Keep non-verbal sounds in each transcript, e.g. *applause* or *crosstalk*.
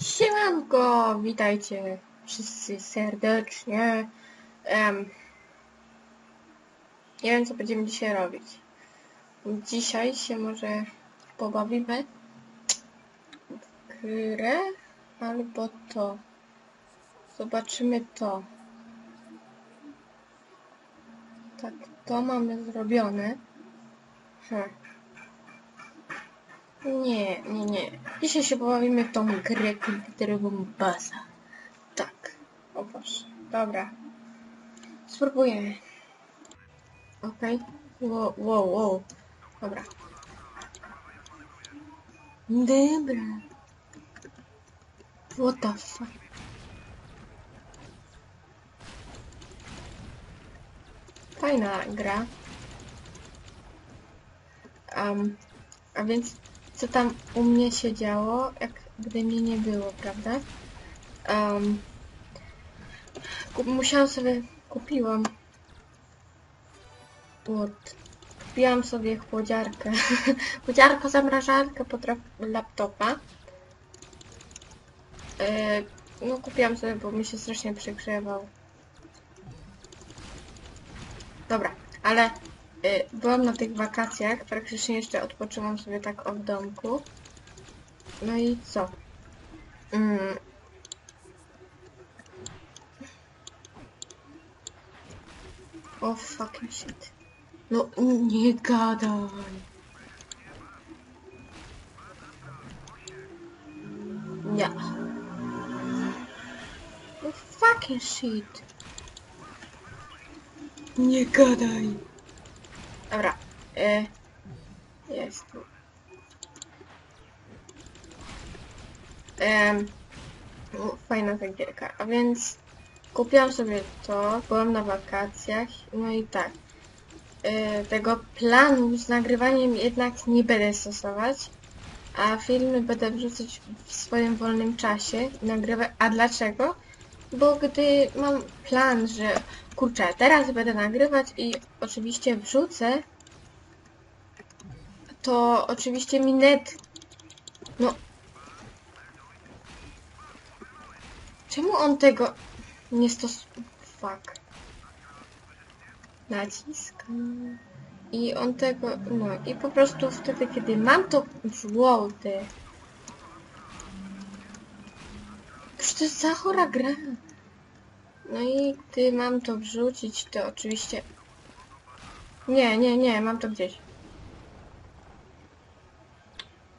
Siemanko, witajcie wszyscy serdecznie. Em, nie wiem, co będziemy dzisiaj robić. Dzisiaj się może pobawimy w grę albo to. Zobaczymy to. Tak, to mamy zrobione. Hmm. Nie, nie, nie. Dzisiaj się pobawimy w tą grę komputerową Baza. Tak. O proszę. Dobra. Spróbujemy. Okej. Wow, wow, wow. Dobra. Dobra. What the fuck? Fajna gra. Um, a więc co tam u mnie się działo, jak gdy mnie nie było, prawda? Um, musiałam sobie, kupiłam What? Kupiłam sobie chłodziarkę. *laughs* chłodziarkę, zamrażarkę pod laptopa. No kupiłam sobie, bo mi się strasznie przegrzewał. Dobra, ale y, byłam na tych wakacjach, praktycznie jeszcze odpoczywam sobie tak od domku. No i co? Mm. O fucking shit. No nie gadaj. Nie. No fucking shit. Nie gadaj. Dobra. E, jest tu. No, fajna ta gierka. A więc kupiłam sobie to, byłam na wakacjach, no i tak. E, tego planu z nagrywaniem jednak nie będę stosować, a filmy będę wrzucać w swoim wolnym czasie i nagrywać. A dlaczego? Bo gdy mam plan, że kurczę, teraz będę nagrywać i oczywiście wrzucę, to oczywiście mi net... No... Czemu on tego nie stos... Fuck. Naciskam. I on tego... No i po prostu wtedy, kiedy mam to... Wow, ty. Przecież to jest za chora gra. No i gdy mam to wrzucić, to oczywiście... Nie, nie, nie, mam to gdzieś.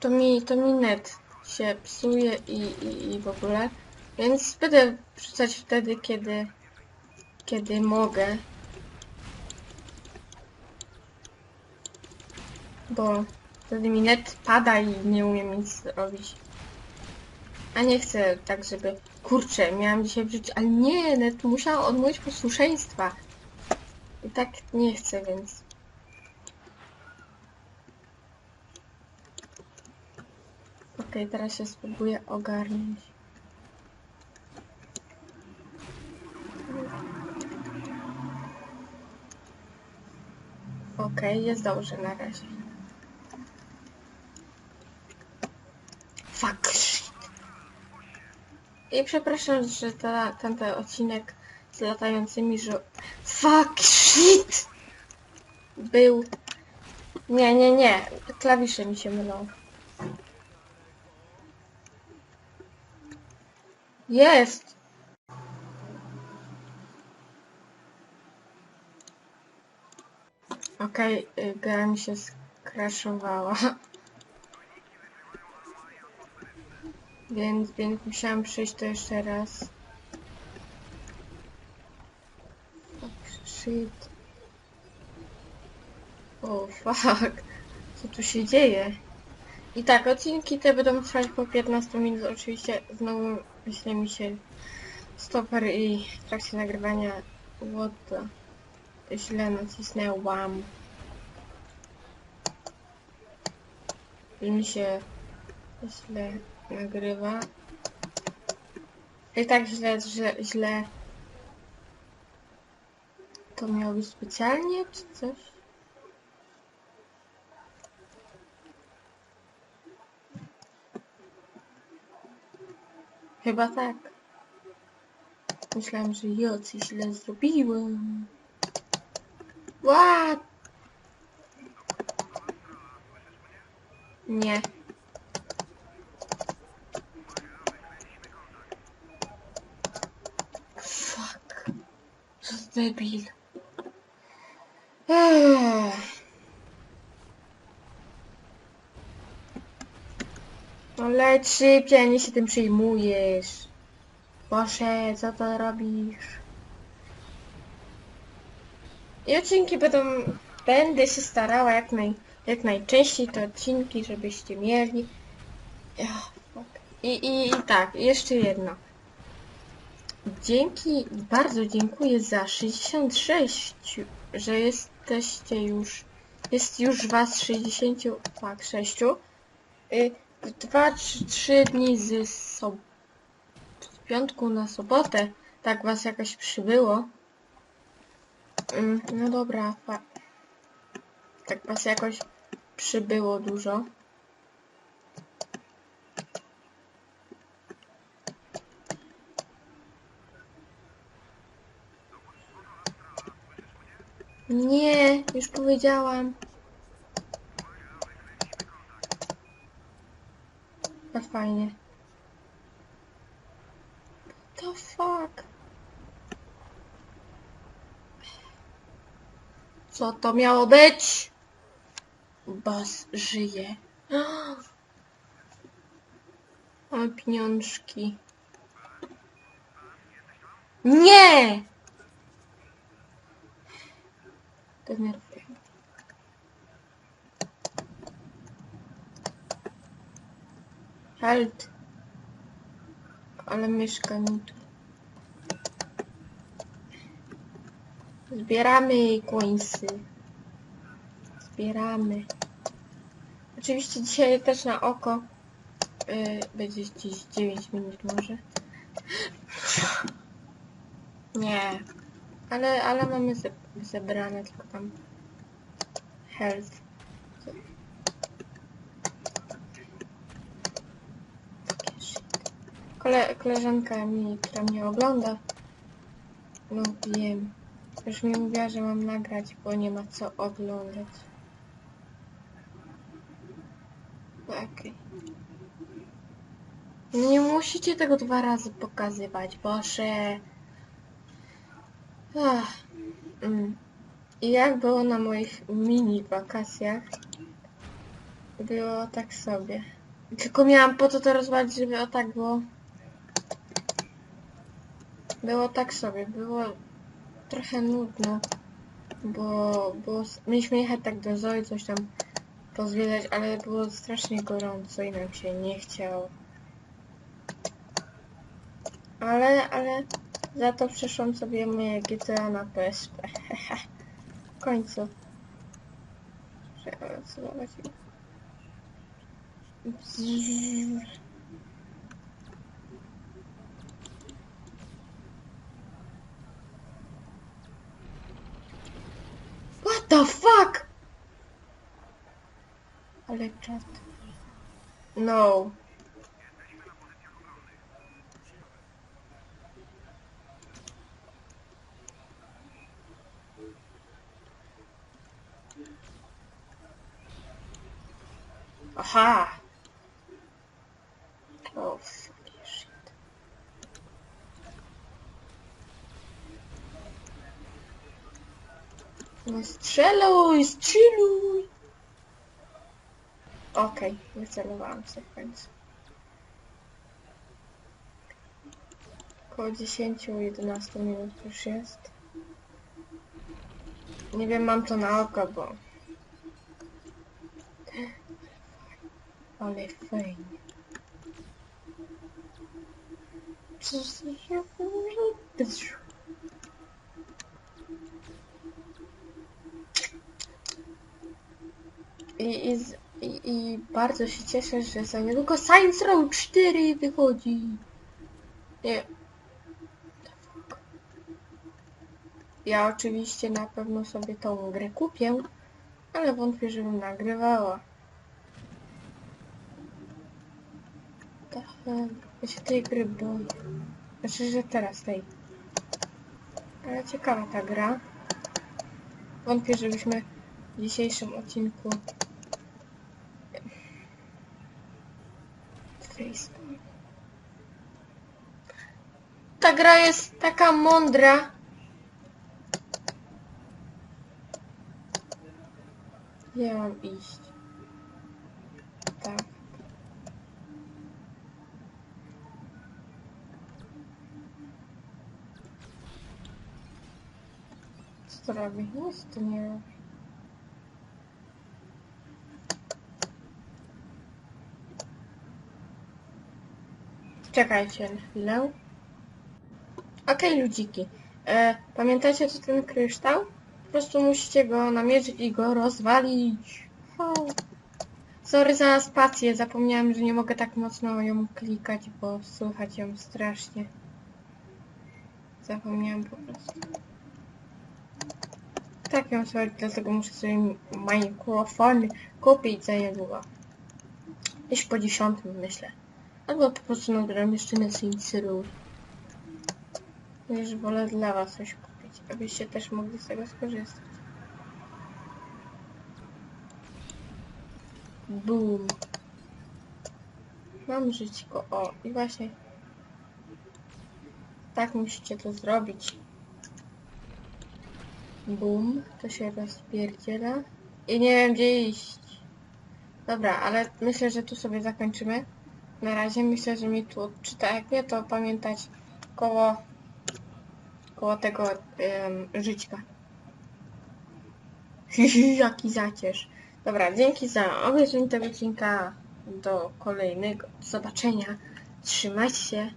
To mi, to mi net się psuje i, i, i w ogóle. Więc będę wrzucać wtedy, kiedy, kiedy mogę. Bo wtedy mi net pada i nie umiem nic zrobić. A nie chcę tak, żeby... Kurczę, miałam dzisiaj wrzucić, ale nie, net musiał odmówić posłuszeństwa. I tak nie chcę, więc... Okej, teraz się spróbuję ogarnąć. Okej, jest dobrze na razie. Fuck shit. I przepraszam, że ta, ten, ten odcinek z latającymi, że... Fuck shit! Był... Nie, nie, nie. Klawisze mi się mylą. Jest! Okej, okay, gra mi się skraszowała. Więc, więc musiałam przejść to jeszcze raz. Fuck, shit. O, fuck. Co tu się dzieje? I tak, odcinki te będą trwać po 15 minut. Oczywiście znowu wyśle mi się stoper i w trakcie nagrywania what the... źle nacisnęłam. I mi się źle nagrywa. I tak źle, że źle to miało być specjalnie, czy coś? Chyba tak. Myślałem, że ja coś źle zrobiłem. What? Nie. Fuck. Co za debil. No leć szybciej, nie się tym przyjmujesz. Boże, co to robisz? I odcinki będą... Będę się starała jak, naj, jak najczęściej te odcinki, żebyście mieli. I, i, I tak, jeszcze jedno. Dzięki, bardzo dziękuję za 66, że jesteście już, jest już was 60, tak, 6. Y, w dwa, trzy, trzy dni z, sob... z piątku na sobotę, tak was jakoś przybyło. Ym, no dobra, tak was jakoś przybyło dużo. Nie, już powiedziałam. No fajnie. The fuck? Co to miało być? Bas żyje. *gasps* Mamy pieniążki. Nie! Denerwuje. Halt. Ale mieszka mi tu. Zbieramy końsy. Zbieramy. Oczywiście dzisiaj też na oko yy, będzie gdzieś 9 minut może. Nie. Ale, ale mamy ze, zebrane tylko tam health. Kole, koleżanka mi, która mnie ogląda, no wiem, już mi mówiła, że mam nagrać, bo nie ma co oglądać. Okej. Nie musicie tego dwa razy pokazywać, Boże. Ach. Mm. I jak było na moich mini wakacjach? Było tak sobie. Tylko miałam po to to rozwalić, żeby o tak było. Było tak sobie, było trochę nudno, bo, bo mieliśmy jechać tak do Zoi, coś tam pozwiedzać, ale było strasznie gorąco i nam się nie chciało. Ale, ale za to przeszłam sobie moje GTA na PSP. *laughs* w końcu. What the fuck? Ale czat. No. Aha. Oh, fucking shit. No strzeluj, strzeluj! Okej, wycelowałam się w końcu. Około 10-11 minut już jest. Nie wiem, mam to na oko, bo... Ale fajnie. Co się wydarzyło? I, i, I bardzo się cieszę, że za niedługo Science Row 4 wychodzi. Nie. The fuck? Ja oczywiście na pewno sobie tą grę kupię, ale wątpię, żebym nagrywała. Hell? Ja się tej gry boję. Znaczy, że teraz tej. Ale ciekawa ta gra. Wątpię, żebyśmy w dzisiejszym odcinku Facebook. Ta gra jest taka mądra. Gdzie mam iść? Tak. Co to robi? Nic to nie robi. Czekajcie na chwilę. Okej, ludziki. E, pamiętacie co ten kryształ? Po prostu musicie go namierzyć i go rozwalić. O. Sorry za spację, zapomniałem, że nie mogę tak mocno ją klikać, bo słychać ją strasznie. Zapomniałem po prostu. Tak ją słychać, dlatego muszę sobie mikrofon kupić za niedługo. Gdzieś po dziesiątym myślę. Albo po prostu nagram jeszcze na Sinceru. Już wolę dla was coś kupić, abyście też mogli z tego skorzystać. Boom. Mam żyćko. O, i właśnie. Tak musicie to zrobić. Boom. To się rozpierdziela. I nie wiem gdzie iść. Dobra, ale myślę, że tu sobie zakończymy. Na razie myślę, że mi tu odczyta. Jak nie, to pamiętać koło, koło tego um, żyćka. *laughs* Jaki zacierz. Dobra, dzięki za obejrzenie tego odcinka. Do kolejnego. Do zobaczenia. Trzymajcie się.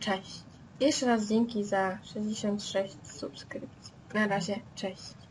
Cześć. Jeszcze raz dzięki za 66 subskrypcji. Na razie, cześć.